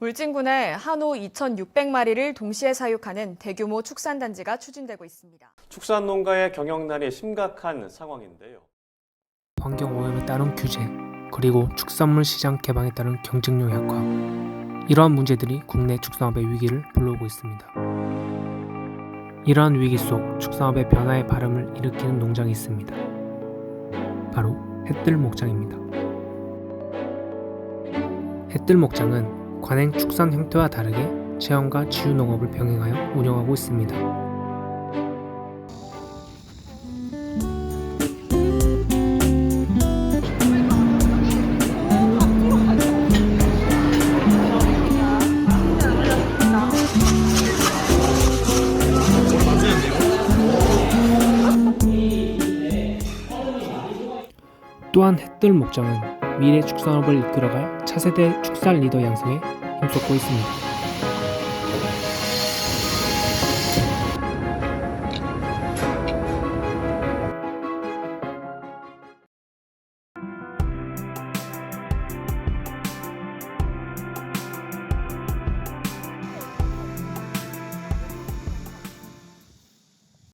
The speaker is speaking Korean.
울진군에 한우 2,600마리를 동시에 사육하는 대규모 축산단지가 추진되고 있습니다. 축산 농가의 경영난이 심각한 상황인데요. 환경오염에 따른 규제, 그리고 축산물 시장 개방에 따른 경쟁력 약화. 이러한 문제들이 국내 축산업의 위기를 불러오고 있습니다. 이러한 위기 속 축산업의 변화의 바람을 일으키는 농장이 있습니다. 바로 햇들 목장입니다. 햇들 목장은 관행 축산 형태와 다르게 체험과 치유 농업을 병행하여 운영하고 있습니다. 또한 햇들 목장은 미래 축산업을 이끌어갈 차세대 축산 리더 양성에 힘쏟고 있습니다.